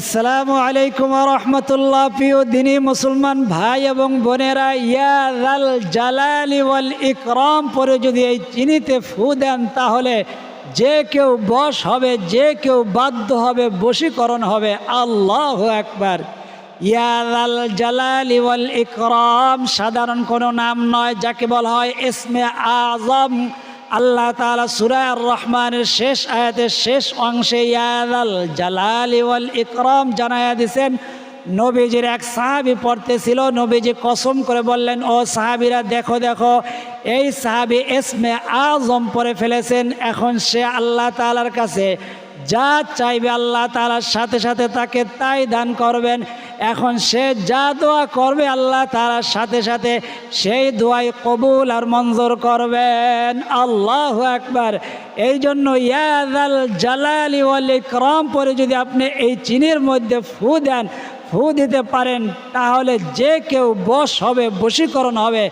আসসালামু আলাইকুম রহমতুল্লাহ। প্রিয় দিনী মুসলমান ভাই এবং বোনেরা ইয়াল জালালি ওয়াল ইকরাম পরে যদি এই চিনিতে ফু দেন, তাহলে যে কেউ বশ হবে, যে কেউ বাধ্য হবে, বশীকরণ হবে। আল্লাহ একবার ইয়াল জালালি ওয়াল ইকরাম সাধারণ কোনো নাম নয়, যাকে বলা হয় ইসমে আজম। আল্লাহ তালা সুরায় রহমানের শেষ আয়াতের শেষ অংশে ইয়াদাল জালাল ওয়াল ইকরম জানায়া দিছেন, নবীজির এক সাহাবি পড়তেছিল, নবীজি কসম করে বললেন, ও সাহাবিরা, দেখো দেখো, এই সাহাবি এসমে আজম পরে ফেলেছেন, এখন সে আল্লাহ তালার কাছে যা চাইবে আল্লাহ তালার সাথে সাথে তাকে তাই দান করবেন। এখন সে যা দোয়া করবে আল্লাহ তালার সাথে সাথে সেই দোয়াই কবুল আর মঞ্জুর করবেন। আল্লাহ একবার এই জন্য ইয়াদাল জালালি ওয়াল পরে যদি আপনি এই চিনির মধ্যে ফু দেন ফু দিতে পারেন, তাহলে যে কেউ বশ হবে, বশীকরণ হবে,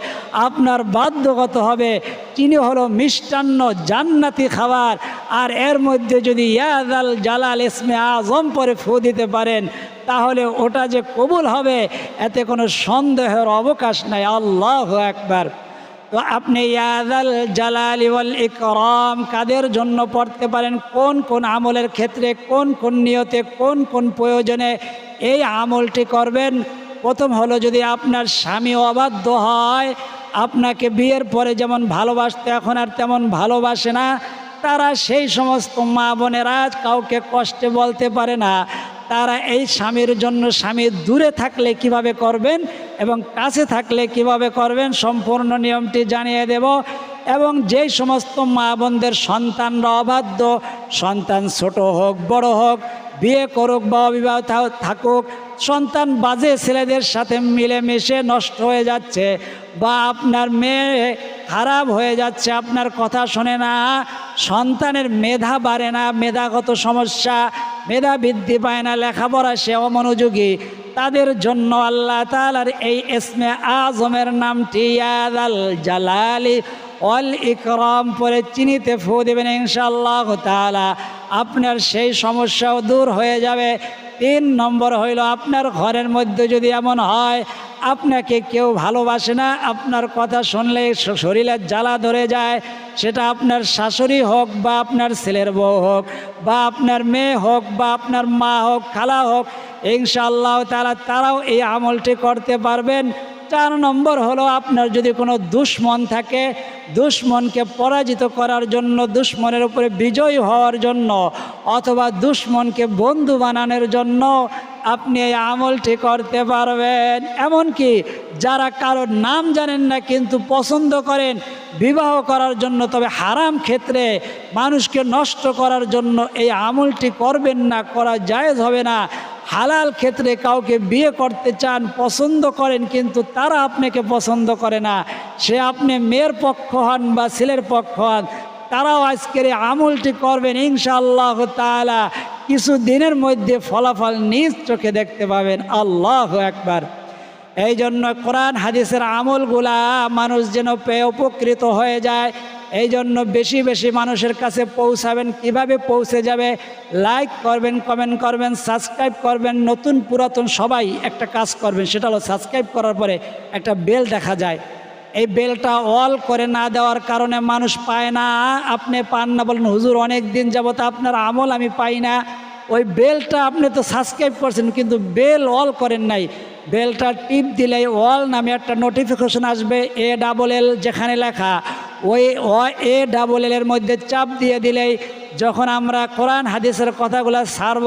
আপনার বাধ্যগত হবে। চিনি হলো মিষ্টান্ন জান্নাতি খাবার। আর এর মধ্যে যদি ইয়াদাল জালাল ইসমে আজম পরে ফু দিতে পারেন, তাহলে ওটা যে কবুল হবে, এতে কোনো সন্দেহের অবকাশ নাই। আল্লাহ একবার তো আপনি ইয়াদাল জালালি ওয়াল ইকরাম, কাদের জন্য পড়তে পারেন? কোন কোন আমলের ক্ষেত্রে, কোন কোন নিয়তে, কোন কোন প্রয়োজনে এই আমলটি করবেন। প্রথম হলো যদি আপনার স্বামী অবাধ্য হয়, আপনাকে বিয়ের পরে যেমন ভালোবাসতে, এখন আর তেমন ভালোবাসে না, তারা সেই সমস্ত মা বোনেরা কাউকে কষ্টে বলতে পারে না। তারা এই স্বামীর জন্য স্বামী দূরে থাকলে কীভাবে করবেন এবং কাছে থাকলে কীভাবে করবেন, সম্পূর্ণ নিয়মটি জানিয়ে দেব। এবং যেই সমস্ত মা বোনদের সন্তানরা অবাধ্য, সন্তান ছোট হোক, বড় হোক, বিয়ে করুক বা অবিবাহ থাকুক, সন্তান বাজে ছেলেদের সাথে মিলেমিশে নষ্ট হয়ে যাচ্ছে বা আপনার মেয়ে খারাপ হয়ে যাচ্ছে, আপনার কথা শোনে না, সন্তানের মেধা বাড়ে না, মেধাগত সমস্যা, মেধা বৃদ্ধি পায় না, লেখাপড়া সে অমনোযোগী, তাদের জন্য আল্লাহ তালার এই এসমে আজমের নামটি ইয়াদাল জালালি অল ইকরম পরে চিনিতে ফু দেবেন ইনশাল্লাহ তালা আপনার সেই সমস্যাও দূর হয়ে যাবে। তিন নম্বর হইল, আপনার ঘরের মধ্যে যদি এমন হয়, আপনাকে কেউ ভালোবাসে না, আপনার কথা শুনলে শরীরের জ্বালা ধরে যায়, সেটা আপনার শাশুড়ি হোক বা আপনার ছেলের বউ হোক, বা আপনার মেয়ে হোক, বা আপনার মা হোক, খালা হোক, ইনশাআল্লাহ তারা তারাও এই আমলটি করতে পারবেন। চার নম্বর হলো আপনার যদি কোনো দুশ্মন থাকে, দুশ্মনকে পরাজিত করার জন্য, দুশ্মনের উপরে বিজয়ী হওয়ার জন্য অথবা দুশ্মনকে বন্ধু বানানোর জন্য আপনি এই আমলটি করতে পারবেন। এমনকি যারা কারোর নাম জানেন না, কিন্তু পছন্দ করেন, বিবাহ করার জন্য, তবে হারাম ক্ষেত্রে মানুষকে নষ্ট করার জন্য এই আমলটি করবেন না, করা জায়েজ হবে না। হালাল ক্ষেত্রে কাউকে বিয়ে করতে চান, পছন্দ করেন, কিন্তু তারা আপনাকে পছন্দ করে না। সে আপনি মেয়ের পক্ষ হন বা ছেলের পক্ষ হন, তারাও আজকের আমলটি করবেন, ইনশাআল্লাহ তাআলা। কিছু দিনের মধ্যে ফলাফল নিজ চোখে দেখতে পাবেন। আল্লাহ একবার এই জন্য কোরআন, হাদিসের আমলগুলা মানুষ যেন পেয়ে উপকৃত হয়ে যায়। এই জন্য বেশি বেশি মানুষের কাছে পৌঁছাবেন। কীভাবে পৌঁছে যাবে? লাইক করবেন কমেন্ট করবেন সাবস্ক্রাইব করবেন। নতুন পুরাতন সবাই একটা কাজ করবেন, সেটা হলো সাবস্ক্রাইব করার পরে একটা বেল দেখা যায়। এই বেলটা অল করে না দেওয়ার কারণে মানুষ পায় না। আপনি পান না বলেন, হুজুর অনেক দিন যাবত আপনার আমল আমি পাই না। ওই বেলটা আপনি তো সাবস্ক্রাইব করছেন, কিন্তু বেল অল করেন নাই। বেলটা টিপ দিলে অল নামে একটা নোটিফিকেশন আসবে এ ডাবল এল যেখানে লেখা। ওই অ এ ডাবল এলের মধ্যে চাপ দিয়ে দিলেই যখন আমরা কোরআন, হাদিসের কথাগুলো ছাড়ব,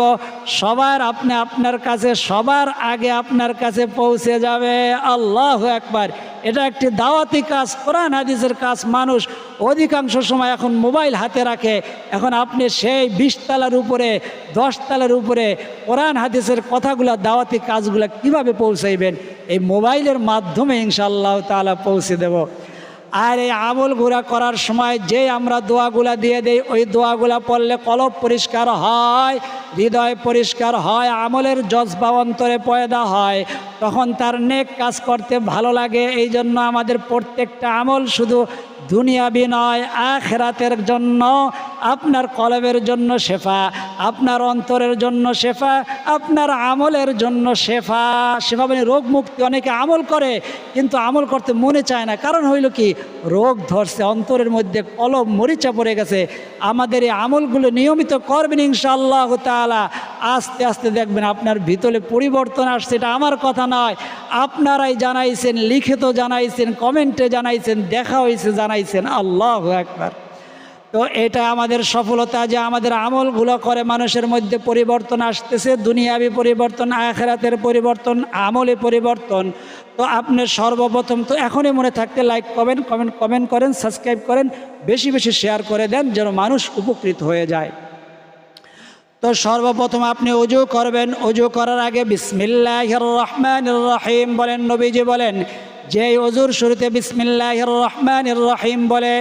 সবার আপনি আপনার কাছে, সবার আগে আপনার কাছে পৌঁছে যাবে। আল্লাহ একবার এটা একটি দাওয়াতি কাজ, কোরআন, হাদিসের কাজ। মানুষ অধিকাংশ সময় এখন মোবাইল হাতে রাখে। এখন আপনি সেই বিশতলার উপরে দশতলার উপরে কোরআন, হাদিসের কথাগুলো, দাওয়াতি কাজগুলো কীভাবে পৌঁছাইবেন? এই মোবাইলের মাধ্যমে ইনশাআল্লাহ তাআলা পৌঁছে দেব। আর এই আমল ঘুরা করার সময় যে আমরা দোয়াগুলা দিয়ে দেই, ওই দোয়াগুলা পড়লে কলব পরিষ্কার হয়, হৃদয় পরিষ্কার হয়, আমলের জজবা অন্তরে পয়দা হয়। তখন তার নেক কাজ করতে ভালো লাগে। এই জন্য আমাদের প্রত্যেকটা আমল শুধু দুনিয়াবি নয়, আখেরাতের জন্য আপনার কলবের জন্য শেফা, আপনার অন্তরের জন্য শেফা, আপনার আমলের জন্য শেফা। শেফা মানে রোগ মুক্তি অনেকে আমল করে, কিন্তু আমল করতে মনে চায় না। কারণ হইল কি? রোগ ধরছে, অন্তরের মধ্যে কলব মরিচা পড়ে গেছে। আমাদের এই আমলগুলো নিয়মিত করবেন ইনশাআল্লাহ তাআলা। আস্তে আস্তে দেখবেন আপনার ভিতরে পরিবর্তন আসছে, এটা আমার কথা নয়। আপনারাই জানাইছেন, লিখিত জানাইছেন, কমেন্টে জানাইছেন, দেখা হয়েছে জানাইছেন। আল্লাহ একবার তো এটা আমাদের সফলতা যে আমাদের আমলগুলো করে মানুষের মধ্যে পরিবর্তন আসতেছে, দুনিয়াবি পরিবর্তন, আখেরাতের পরিবর্তন, আমলে পরিবর্তন। তো আপনি সর্বপ্রথম তো এখনই মনে থাকতে লাইক কমেন্ট কমেন্ট কমেন্ট করেন সাবস্ক্রাইব করেন, বেশি বেশি শেয়ার করে দেন যেন মানুষ উপকৃত হয়ে যায়। তো সর্বপ্রথম আপনি অজু করবেন অজু করার আগে বিসমিল্লাহ রহমান রহিম বলেন, নবীজি বলেন যে অজুর শুরুতে বিসমিল্লাহ রহমান রহিম বলে,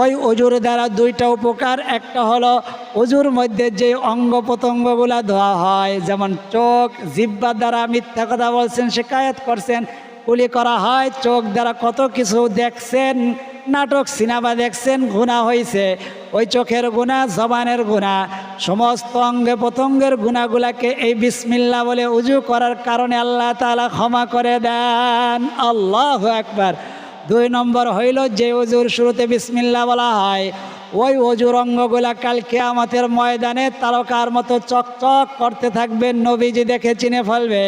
ওই অজুর দ্বারা দুইটা উপকার, একটা হলো অজুর মধ্যে যে অঙ্গ প্রত্যঙ্গগুলা ধোয়া হয়, যেমন চোখ জিব্বার দ্বারা মিথ্যা কথা বলছেন, শিকায়ত করছেন কুলি করা হয়, চোখ দ্বারা কত কিছু দেখছেন, নাটক, সিনেমা দেখছেন গুণা হয়েছে ওই চোখের গুণা জবানের গুণা সমস্ত অঙ্গে প্রত্যঙ্গের গুণাগুলাকে এই বিসমিল্লা বলে উজু করার কারণে আল্লাহ তালা ক্ষমা করে দেন। আল্লাহ একবার দুই নম্বর হইল যে অজুর শুরুতে বিসমিল্লা বলা হয়, ওই অজুর অঙ্গগুলা কাল কেয়ামতের ময়দানে তারকার মতো চকচক করতে থাকবে, নবীজি দেখে চিনে ফেলবে।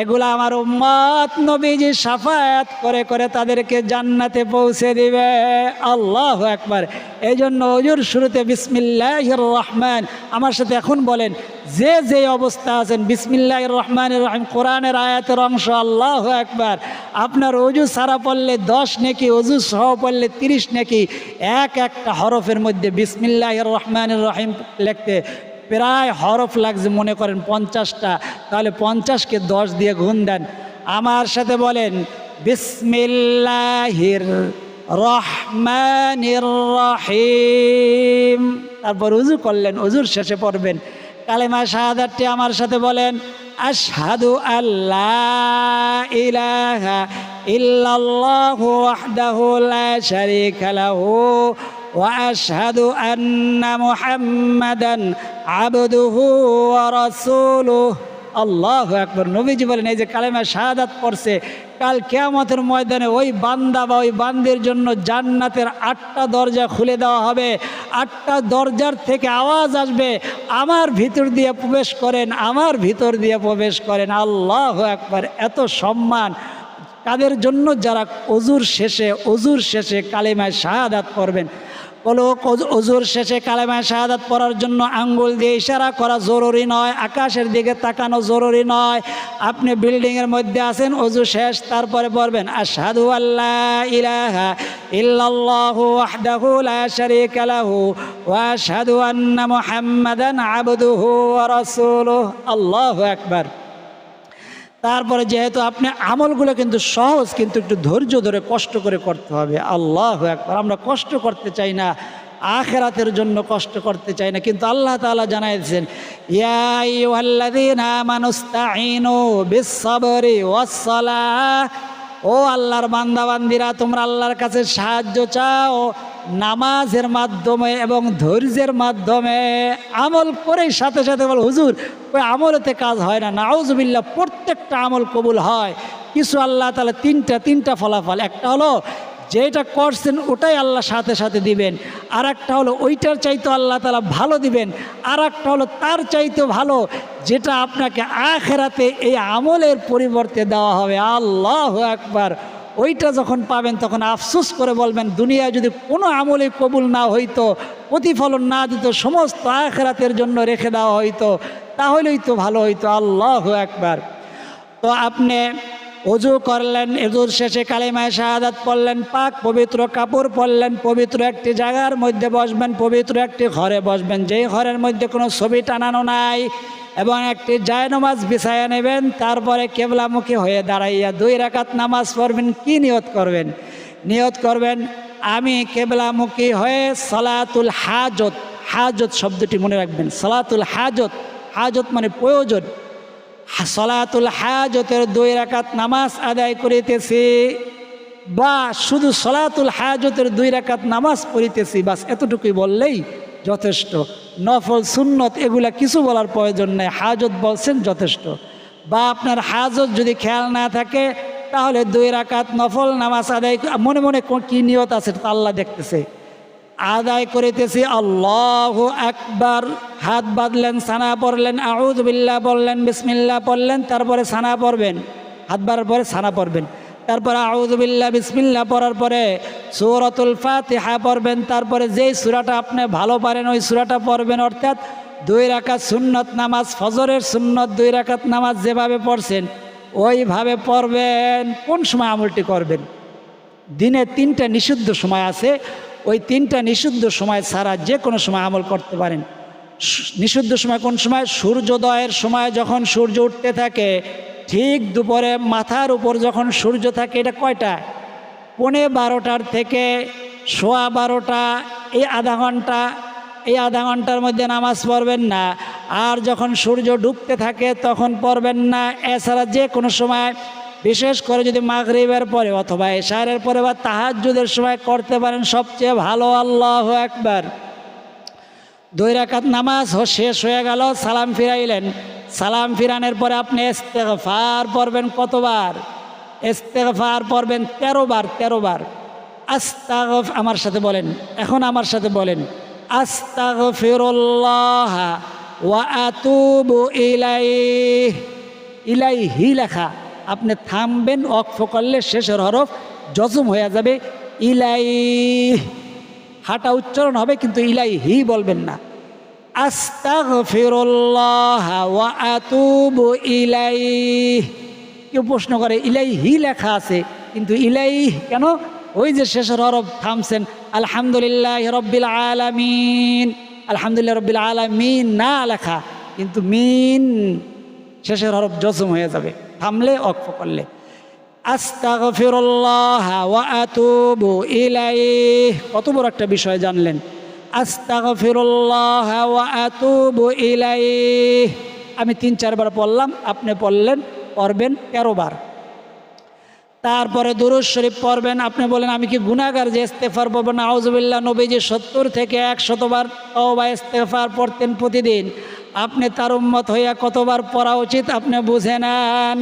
এগুলা আমার উম্মত নবীজি সাফায়াত করে করে তাদেরকে জান্নাতে পৌঁছে দিবে। আল্লাহ একবার এই জন্য অজুর শুরুতে বিসমিল্লাহ রহমান। আমার সাথে এখন বলেন, যে যে অবস্থা আছেন বিসমিল্লাহ রহমান রহিম, কোরআনের আয়াতের অংশ, আল্লাহ একবার আপনার অজু সারা পড়লে দশ নেকি অজু সহ পড়লে তিরিশ নেকি, এক একটা হরফের মধ্যে বিসমিল্লাহ রহমান রহিম লিখতে প্রায় হরফ লাগছে, মনে করেন পঞ্চাশটা। তাহলে পঞ্চাশকে দশ দিয়ে গুণ দেন। আমার সাথে বলেন, বিসমিল্লাহির রহমানির রহিম। তারপর উজু করলেন উজুর শেষে পড়বেন। কালেমা শাহাদাতটি আমার সাথে বলেন, আশহাদু আল্লাহ ইলাহা ইল্লাল্লাহু ওয়াহদাহু লা শারীকা লাহু واشهد ان محمدا عبده ورسوله আল্লাহ একবার নবীজি বলেন এই যে কালেমা শাহাদাত পড়ছে কাল কেয়ামতের ময়দানে ওই বান্দা বা ওই বান্দির জন্য জান্নাতের আটটা দরজা খুলে দেওয়া হবে আটটা দরজার থেকে আওয়াজ আসবে আমার ভিতর দিয়ে প্রবেশ করেন আমার ভিতর দিয়ে প্রবেশ করেন আল্লাহ একবার এত সম্মান কাদের জন্য যারা অজুর শেষে অজুর শেষে কালেমায় শাহাদাত করবেন বলো অজুর শেষে কালেমায় শাহাদাত পড়ার জন্য আঙ্গুল দিয়ে ইশারা করা জরুরি নয়, আকাশের দিকে তাকানো জরুরি নয়। আপনি বিল্ডিংয়ের মধ্যে আছেন, অজু শেষ, তারপরে পড়বেন আশহাদু আল্লাহ ইলাহা ইল্লাল্লাহু ওয়াহদাহু লা শারীকা তারপরে যেহেতু আপনি আমলগুলো কিন্তু সহজ, কিন্তু একটু ধৈর্য ধরে কষ্ট করে করতে হবে। আল্লাহ একবার আমরা কষ্ট করতে চাই না, আখেরাতের জন্য কষ্ট করতে চাই না। কিন্তু আল্লাহ তালা জানাইছেন ও আল্লাহর বান্দাবান্দিরা, তোমরা আল্লাহর কাছে সাহায্য চাও। নামাজের মাধ্যমে এবং ধৈর্যের মাধ্যমে আমল করেই সাথে সাথে বল, হুজুর, ওই আমলেতে কাজ হয় না। নাউজবিল্লা প্রত্যেকটা আমল কবুল হয়। কিছু আল্লাহ তাহলে তিনটা তিনটা ফলাফল। একটা হলো যেটা করছেন ওটাই আল্লাহ সাথে সাথে দিবেন। আর একটা হলো, ওইটার চাইতে আল্লাহ তালা ভালো দিবেন। আর একটা হলো, তার চাইতে ভালো, যেটা আপনাকে আখেরাতে এই আমলের পরিবর্তে দেওয়া হবে। আল্লাহ একবার ওইটা যখন পাবেন, তখন আফসুস করে বলবেন দুনিয়া যদি কোনো আমলে কবুল না হইতো, প্রতিফলন না দিত, সমস্ত আখরাতের জন্য রেখে দেওয়া হইতো, তাহলেই তো ভালো হইতো। আল্লাহ একবার তো আপনি অজু করলেন এজুর শেষে কালিমায় শাহাদাত পড়লেন, পাক পবিত্র কাপড় পরলেন, পবিত্র একটি জায়গার মধ্যে বসবেন, পবিত্র একটি ঘরে বসবেন। যেই ঘরের মধ্যে কোনো ছবি টানানো নাই এবং একটি জায় নামাজ বিছায়া নেবেন, তারপরে কেবলামুখী হয়ে দাঁড়াইয়া দুই রাকাত নামাজ পড়বেন, কি নিয়ত করবেন? নিয়ত করবেন, আমি কেবলামুখী হয়ে সলাতুল হাজত হাজত শব্দটি মনে রাখবেন, সলাতুল হাজত হাজত মানে প্রয়োজন। সলাতুল হাজতের দুই রাকাত নামাজ আদায় করিতেছি, বা শুধু সলাতুল হাজতের দুই রাকাত নামাজ পড়িতেছি, বাস এতটুকুই বললেই যথেষ্ট। নফল, সুন্নত, এগুলা কিছু বলার প্রয়োজন নেই, হাজত বলছেন যথেষ্ট। বা আপনার হাজত যদি খেয়াল না থাকে, তাহলে দুই রাকাত নফল নামাজ আদায় মনে মনে কো- কি নিয়ত আছে তা আল্লাহ দেখতেছে। আদায় করিতেছি, আল্লাহ একবার হাত বাঁধলেন সানা পড়লেন আউদ বিল্লাহ বললেন বিসমিল্লাহ পড়লেন, তারপরে সানা পড়বেন। হাত বাড়ার পরে সানা পড়বেন। তারপরে আউদুবিল্লাহ বিসমিল্লা পড়ার পরে সৌরতুল ফাতিহা পড়বেন। তারপরে যেই সুরাটা আপনি ভালো পারেন, ওই সুরাটা পড়বেন। অর্থাৎ দুই রাকাত সুন্নত নামাজ, ফজরের সুন্নত দুই রাকাত নামাজ যেভাবে পড়ছেন, ওইভাবে পড়বেন। কোন সময় আমলটি করবেন? দিনে তিনটা নিষিদ্ধ সময় আছে। ওই তিনটা নিষিদ্ধ সময় ছাড়া যে কোনো সময় আমল করতে পারেন। নিষিদ্ধ সময় কোন সময়? সূর্যোদয়ের সময় যখন সূর্য উঠতে থাকে, ঠিক দুপুরে মাথার উপর যখন সূর্য থাকে, এটা কয়টা? পৌনে বারোটার থেকে সোয়া বারোটা, এই আধা ঘণ্টা, এই আধা ঘণ্টার মধ্যে নামাজ পড়বেন না। আর যখন সূর্য ডুবতে থাকে, তখন পড়বেন না। এছাড়া যে কোনো সময় বিশেষ করে যদি মাগরিবের পরে অথবা এশারের পরে বা তাহাজ্জুদের সময় করতে পারেন সবচেয়ে ভালো, আল্লাহ একবার দুই রাকাত নামাজ শেষ হয়ে গেল, সালাম ফিরাইলেন। সালাম ফিরানের পরে আপনি ইস্তেগফার পড়বেন কতবার? ইস্তেগফার পড়বেন তেরো বার তেরো বার আস্তাগফ আমার সাথে বলেন, এখন আমার সাথে বলেন। আস্তাগফিরুল্লাহ ওয়া আতুবু ইলাইহ। ইলাইহি লেখা। আপনি থামবেন অক্ষ করলে শেষের হরফ জজম হয়ে যাবে, ইলাই, হাঁটা উচ্চারণ হবে কিন্তু ইলাই হি বলবেন না। ইলাইহ কেউ প্রশ্ন করে, ইলাই হি লেখা আছে, কিন্তু ইলাই কেন? ওই যে শেষের হরফ থামছেন, আলহামদুলিল্লাহ রব্বিল আলামিন। আলহামদুলিল্লাহ রব্বিল আলামিন না লেখা, কিন্তু মিন, শেষের হরফ জজম হয়ে যাবে। থামলে অক্ষ করলে। ওয়া কত বড় একটা বিষয় জানলেন। ওয়া আমি তিন, চারবার পড়লাম, আপনি পড়লেন, পড়বেন তেরো বার। তারপরে দুরুজ শরীফ পড়বেন, আপনি বলেন, আমি কি গুনাগার যে ইস্তেফার পড়ব? না আউজবিল্লা নবীজি সত্তর থেকে একশতবার বা ইস্তেফার পড়তেন প্রতিদিন। আপনি তার উম্মত হইয়া কতবার পড়া উচিত আপনি বুঝে নেন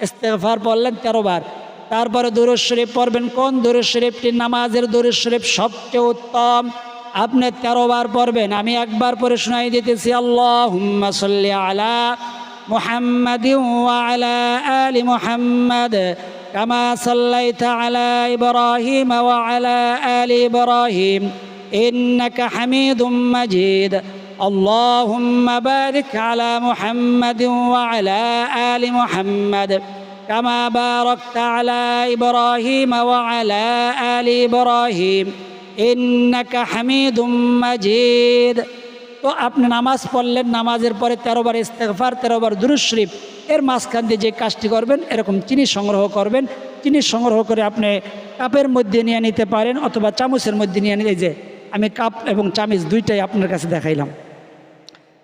ইস্তেফার পড়লেন তেরো বার তারপরে দুরুজ শরীফ পড়বেন কোন দুরুজ শরীফটি নামাজের দুরুজ শরীফ সবচেয়ে উত্তম আপনি তেরো বার পড়বেন আমি একবার পরে শোনাই দিতেছি আল্লাহ হুম্মা সাল্লি আলা محمد وعلى آل محمد كما صليت على إبراهيم وعلى آل إبراهيم إنك حميد مجيد اللهم بارك على محمد وعلى آل محمد كما باركت على إبراهيم وعلى آل إبراهيم إنك حميد مجيد তো আপনি নামাজ পড়লেন নামাজের পরে তেরোবার ইস্তেগফার তেরোবার দুরুজ শরীফ এর মাঝখান দিয়ে যে কাজটি করবেন এরকম চিনি সংগ্রহ করবেন চিনি সংগ্রহ করে আপনি কাপের মধ্যে নিয়ে নিতে পারেন অথবা চামচের মধ্যে নিয়ে নিতে যে আমি কাপ এবং চামিচ দুইটাই আপনার কাছে দেখাইলাম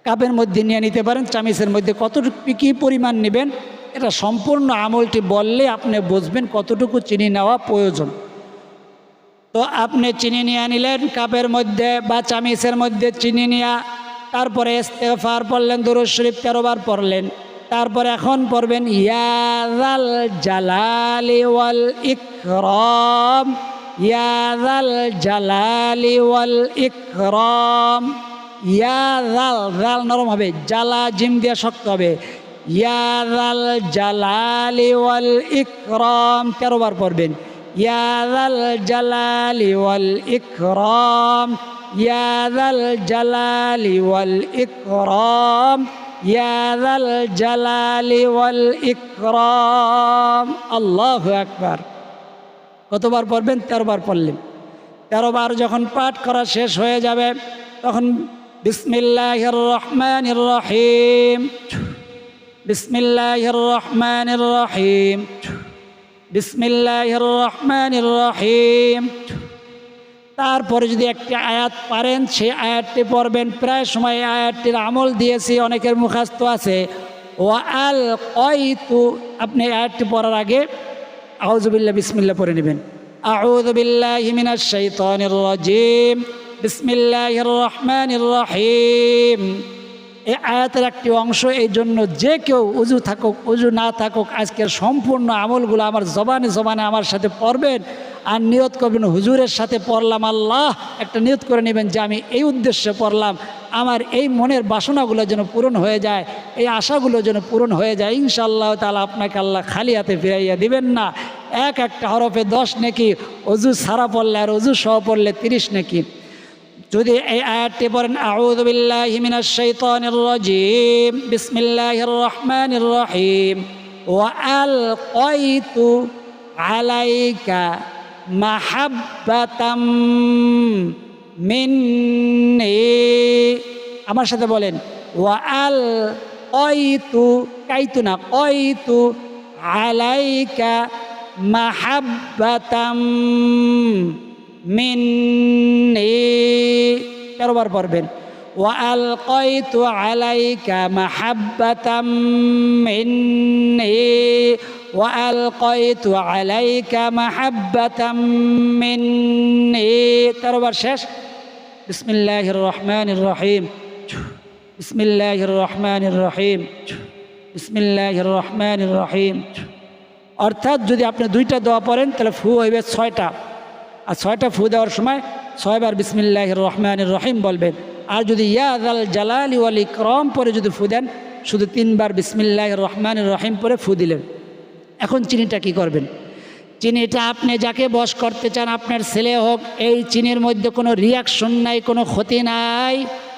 কাপের মধ্যে নিয়ে নিতে পারেন, চামিচের মধ্যে কতটুকু কী পরিমাণ নেবেন, এটা সম্পূর্ণ আমলটি বললে আপনি বুঝবেন কতটুকু চিনি নেওয়া প্রয়োজন। তো আপনি চিনি নিয়ে নিলেন কাপের মধ্যে বা চামিচের মধ্যে চিনি নেওয়া তারপরে ইস্তেফার পড়লেন দুরুজ শরীফ তেরোবার পড়লেন, তারপরে এখন পড়বেন ইয়াদাল জালালি ওয়াল ইকরাম ইয়াদাল জালালি ওয়াল ইকরাম। ইয়া রাল রাল নরম হবে জালা জিম দিয়ে শক্ত হবে। ইয়ারাল জালালি ওয়াল ইকরম তেরোবার পড়বেন। ইয়ারাল জালালি ওয়াল ইকরম ইয়ারাল জালালি ওয়াল ইকরম ইয়ারাল জালালি ওয়াল ইকরম। আল্লাহ একবার কতবার পড়বেন? তেরোবার পড়লেন। তেরোবার যখন পাঠ করা শেষ হয়ে যাবে, তখন বিসমিল্লাহির রহমানির রহিম বিসমিল্লাহির রহমানির রহিম বিসমিল্লাহির রহমানির রহিম তারপরে যদি একটি আয়াত পারেন, সেই আয়াতটি পড়বেন। প্রায় সময় আয়াতটির আমল দিয়েছি, অনেকের মুখাস্ত আছে। ও আল কয়তু, আপনি আয়াতটি পড়ার আগে আউজুবিল্লাহ বিসমিল্লা পড়ে নেবেন। আউজুবিল্লাহ মিনাশ শাইতানির রাজিম। বিসমিল্লাহির রহমানির রহিম এই আয়াতের একটি অংশ এই জন্য যে কেউ উজু থাকুক, উজু না থাকুক, আজকের সম্পূর্ণ আমলগুলো আমার জবানে জবানে আমার সাথে পড়বেন। আর নিয়ত করবেন, হুজুরের সাথে পড়লাম আল্লাহ, একটা নিয়ত করে নেবেন যে আমি এই উদ্দেশ্যে পড়লাম। আমার এই মনের বাসনাগুলো যেন পূরণ হয়ে যায়, এই আশাগুলো যেন পূরণ হয়ে যায়। ইনশাআল্লাহ তালা আপনাকে আল্লাহ খালি হাতে ফিরাইয়া দিবেন না। এক একটা হরফে দশ নাকি অজু সারা পড়লে আর অজু সহ পড়লে তিরিশ নাকি। যদি এই আয়াতটি পড়েন, আউযু বিল্লাহি মিনাশ শাইতানির রাজিম বিসমিল্লাহির রহমানির রহিম ওয়া আলকাইতু আলাইকা মাহাব্বাতাম মিন্নি। আমার সাথে বলেন, ওয়া আল কয়তু কাইতু না কয়তু আলাইকা মাহাব্বাতাম মিন্নি তেরো বার পড়বেন وألقيت عليك محبة مني وألقيت عليك محبة مني তেরো বার শেষ بسم الله الرحمن الرحيم بسم الله الرحمن الرحيم بسم الله الرحمن الرحيم অর্থাৎ যদি আপনি দুইটা দোয়া পড়েন তাহলে ফু হইবে ছয়টা আর ছয়টা ফু দেওয়ার সময় ছয়বার বিসমিল্লাহ রহমান রহিম বলবেন, আর যদি ইয়াদ আল জালালি ওয়াল ইকরম পরে যদি ফু দেন, শুধু তিনবার বিসমিল্লাহ রহমান রহিম পরে ফু দিলেন। এখন চিনিটা কি করবেন? চিনিটা আপনি যাকে বশ করতে চান, আপনার ছেলে হোক, এই চিনির মধ্যে কোনো রিয়াকশন নাই, কোনো ক্ষতি নাই।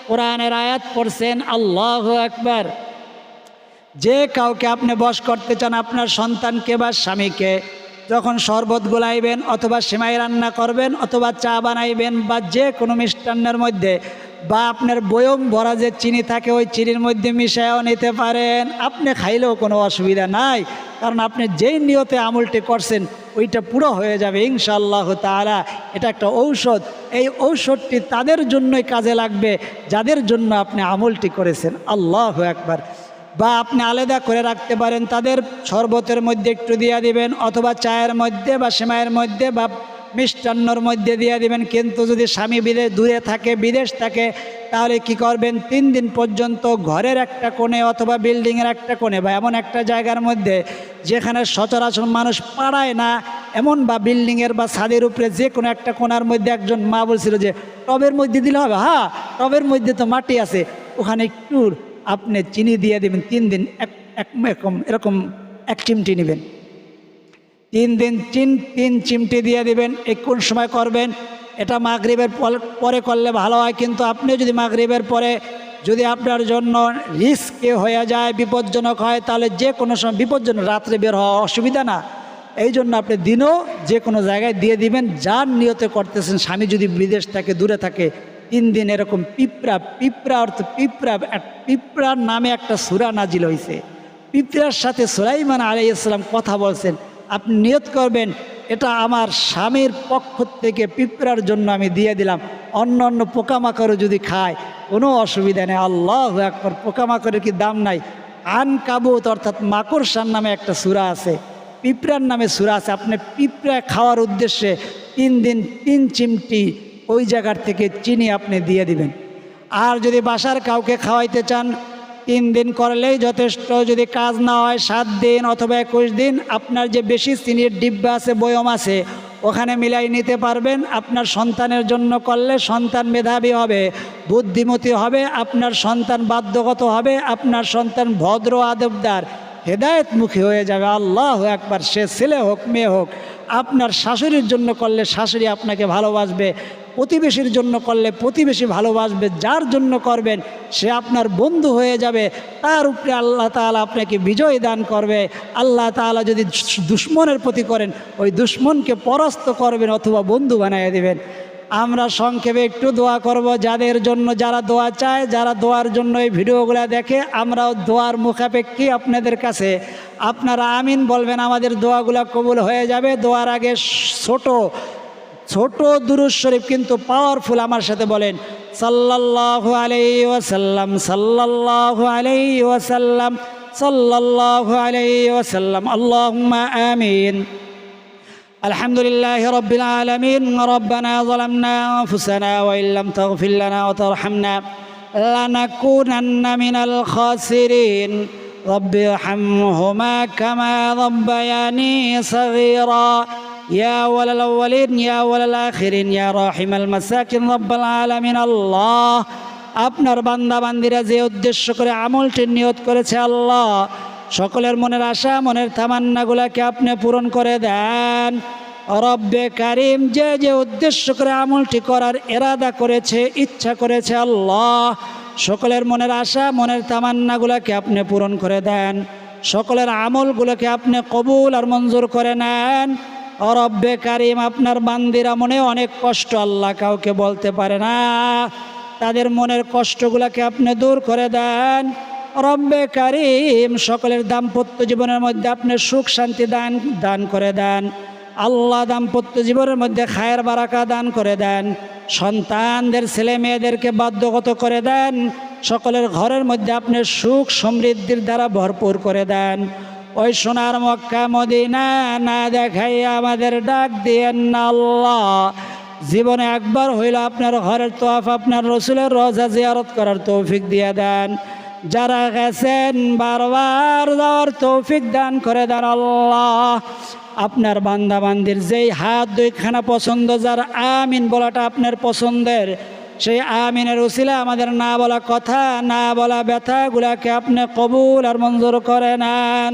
কোরআনের আয়াত পড়ছেন, আল্লাহ একবার যে কাউকে আপনি বশ করতে চান, আপনার সন্তানকে বা স্বামীকে যখন শরবত গোলাইবেন অথবা সেমাই রান্না করবেন অথবা চা বানাইবেন বা যে কোনো মিষ্টান্নের মধ্যে বা আপনার বয়ম ভরা যে চিনি থাকে ওই চিনির মধ্যে মিশায়ও নিতে পারেন। আপনি খাইলেও কোনো অসুবিধা নাই। কারণ আপনি যেই নিয়তে আমলটি করছেন, ওইটা পুরো হয়ে যাবে ইনশাআল্লাহ তারা এটা একটা ঔষধ। এই ঔষধটি তাদের জন্যই কাজে লাগবে, যাদের জন্য আপনি আমলটি করেছেন। আল্লাহ একবার বা আপনি আলাদা করে রাখতে পারেন, তাদের শরবতের মধ্যে একটু দিয়ে দিবেন অথবা চায়ের মধ্যে বা সেমাইয়ের মধ্যে বা মিষ্টান্নর মধ্যে দিয়ে দিবেন। কিন্তু যদি স্বামী বিদেশ দূরে থাকে, বিদেশ থাকে, তাহলে কি করবেন? তিন দিন পর্যন্ত ঘরের একটা কোণে অথবা বিল্ডিংয়ের একটা কোণে বা এমন একটা জায়গার মধ্যে যেখানে সচরাচর মানুষ পাড়ায় না, এমন বা বিল্ডিংয়ের বা ছাদের উপরে যে কোনো একটা কোণার মধ্যে একজন মা বলছিল যে, টবের মধ্যে দিলে হবে? হ্যাঁ টবের মধ্যে তো মাটি আছে, ওখানে একটু আপনি চিনি দিয়ে দেবেন, তিন দিন এক এরকম এক চিমটি নেবেন। তিন দিন চিন তিন চিমটি দিয়ে দিবেন এই কোন সময় করবেন। এটা মাগরিবের পরে করলে ভালো হয়, কিন্তু আপনি যদি মাগরিবের পরে যদি আপনার জন্য রিস্কে হয়ে যায়, বিপজ্জনক হয়, তাহলে যে কোনো সময় বিপজ্জনক রাত্রে বের হওয়া অসুবিধা না। এই জন্য আপনি দিনও যে কোনো জায়গায় দিয়ে দিবেন, যার নিয়তে করতেছেন, স্বামী যদি বিদেশ থাকে দূরে থাকে তিন দিন এরকম পিঁপড়া পিঁপড়া অর্থ পিঁপড়া পিঁপড়ার নামে একটা সুরা নাজিল হয়েছে পিঁপড়ার সাথে সুলাইমান আলাই ইসলাম কথা বলছেন, আপনি নিয়ত করবেন, এটা আমার স্বামীর পক্ষ থেকে পিঁপড়ার জন্য আমি দিয়ে দিলাম। অন্য অন্য পোকামাকড়ও যদি খায়, কোনো অসুবিধা নেই। আল্লাহ একবার পোকামাকড়ের কি দাম নাই? আন কাবুত অর্থাৎ মাকড়সার নামে একটা সুরা আছে। পিঁপড়ার নামে সুরা আছে। আপনি পিঁপড়া খাওয়ার উদ্দেশ্যে তিন দিন তিন চিমটি ওই জায়গার থেকে চিনি আপনি দিয়ে দিবেন। আর যদি বাসার কাউকে খাওয়াইতে চান, তিন দিন করলেই যথেষ্ট। যদি কাজ না হয়, সাত দিন অথবা একুশ দিন আপনার যে বেশি চিনির ডিব্বা আছে, বয়ম আছে, ওখানে মিলাই নিতে পারবেন। আপনার সন্তানের জন্য করলে সন্তান মেধাবী হবে, বুদ্ধিমতী হবে, আপনার সন্তান বাধ্যগত হবে, আপনার সন্তান ভদ্র আদবদার। হেদায়েতমুখী হয়ে যাবে। আল্লাহ একবার সে ছেলে হোক, মেয়ে হোক, আপনার শাশুড়ির জন্য করলে শাশুড়ি আপনাকে ভালোবাসবে। প্রতিবেশীর জন্য করলে প্রতিবেশী ভালোবাসবে, যার জন্য করবেন সে আপনার বন্ধু হয়ে যাবে। তার উপরে আল্লাহ তাআলা আপনাকে বিজয় দান করবে। আল্লাহ তাআলা যদি দুশ্মনের প্রতি করেন, ওই দুশ্মনকে পরাস্ত করবেন অথবা বন্ধু বানিয়ে দেবেন। আমরা সংক্ষেপে একটু দোয়া করব, যাদের জন্য যারা দোয়া চায়, যারা দোয়ার জন্য এই ভিডিওগুলো দেখে, আমরাও দোয়ার মুখাপেক্ষী আপনাদের কাছে। আপনারা আমিন বলবেন, আমাদের দোয়াগুলো কবুল হয়ে যাবে। দোয়ার আগে ছোট ছোট দুরুজ শরীফ কিন্তু পাওয়ারফুল আমার সাথে বলেন সাল্লাল্লাহু আলাইহি ওয়াসাল্লাম সাল্লাল্লাহু আলাইহি ওয়াসাল্লাম সাল্লাল্লাহু আলাইহি ওয়াসাল্লাম আল্লাহুম্মা আমিন الحمد لله رب العالمين ربنا ظلمنا أنفسنا وإن لم تغفر لنا وترحمنا لنكونن من الخاسرين رب ارحمهما كما ربياني صغيرا ইয়া ওয়ালাল আউয়ালিন ইয়া ওয়ালাল আখিরিন يا راحم المساكين, رب العالمين আল্লাহ আপনার বান্দা বান্দিরা যে উদ্দেশ্য করে আমলটির নিয়ত করেছে আল্লাহ, সকলের মনের আশা, মনের তামান্নাগুলাকে আপনি পূরণ করে দেন। রব্বে কারিম যে যে উদ্দেশ্য করে আমলটি করার এরাদা করেছে, ইচ্ছা করেছে আল্লাহ, সকলের মনের আশা, মনের থামান্নাগুলাকে আপনি পূরণ করে দেন। সকলের আমলগুলোকে আপনি কবুল আর মঞ্জুর করে নেন। রব্বে কারিম, আপনার বান্দিরা মনে অনেক কষ্ট, আল্লাহ কাউকে বলতে পারে না। তাদের মনের কষ্টগুলোকে আপনি দূর করে দেন। রব্বে কারিম, সকলের দাম্পত্য জীবনের মধ্যে আপনি সুখ, শান্তি দান দান করে দেন। আল্লাহ দাম্পত্য জীবনের মধ্যে খায়ের বারাকা দান করে দেন। সন্তানদের ছেলে মেয়েদেরকে বাধ্যগত করে দেন। সকলের ঘরের মধ্যে আপনি সুখ, সমৃদ্ধির দ্বারা ভরপুর করে দেন। ওই সোনার মক্কা মদিনা না দেখাই আমাদের ডাক দিয়েন না আল্লাহ। জীবনে একবার হইল আপনার ঘরের তোয়াফ, আপনার রসুলের রোজা জিয়ারত করার তৌফিক দিয়ে দেন। যারা গেছেন বারবার যাওয়ার তৌফিক দান করে দেন আল্লাহ। আপনার বান্দা বান্দির যেই হাত দুইখানা পছন্দ, যার আমিন বলাটা আপনার পছন্দের, সেই আমিনের উসিলা আমাদের না বলা কথা, না বলা ব্যথাগুলাকে আপনি কবুল আর মঞ্জুর করে নেন।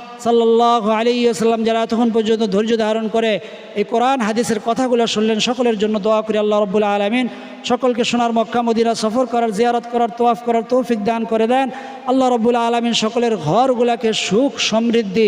সাল্লাহ আলী আসাল্লাম যারা এতক্ষণ পর্যন্ত ধৈর্য ধারণ করে এই কোরআন, হাদিসের কথাগুলো শুনলেন, সকলের জন্য দোয়া করি আল্লাহ রব্বুল আলমিন। সকলকে সোনার মক্কা, মদিনা সফর করার, জিয়ারত করার, তোয়াফ করার তৌফিক দান করে দেন। আল্লাহ রব্বুল আলমিন সকলের ঘরগুলাকে সুখ সমৃদ্ধি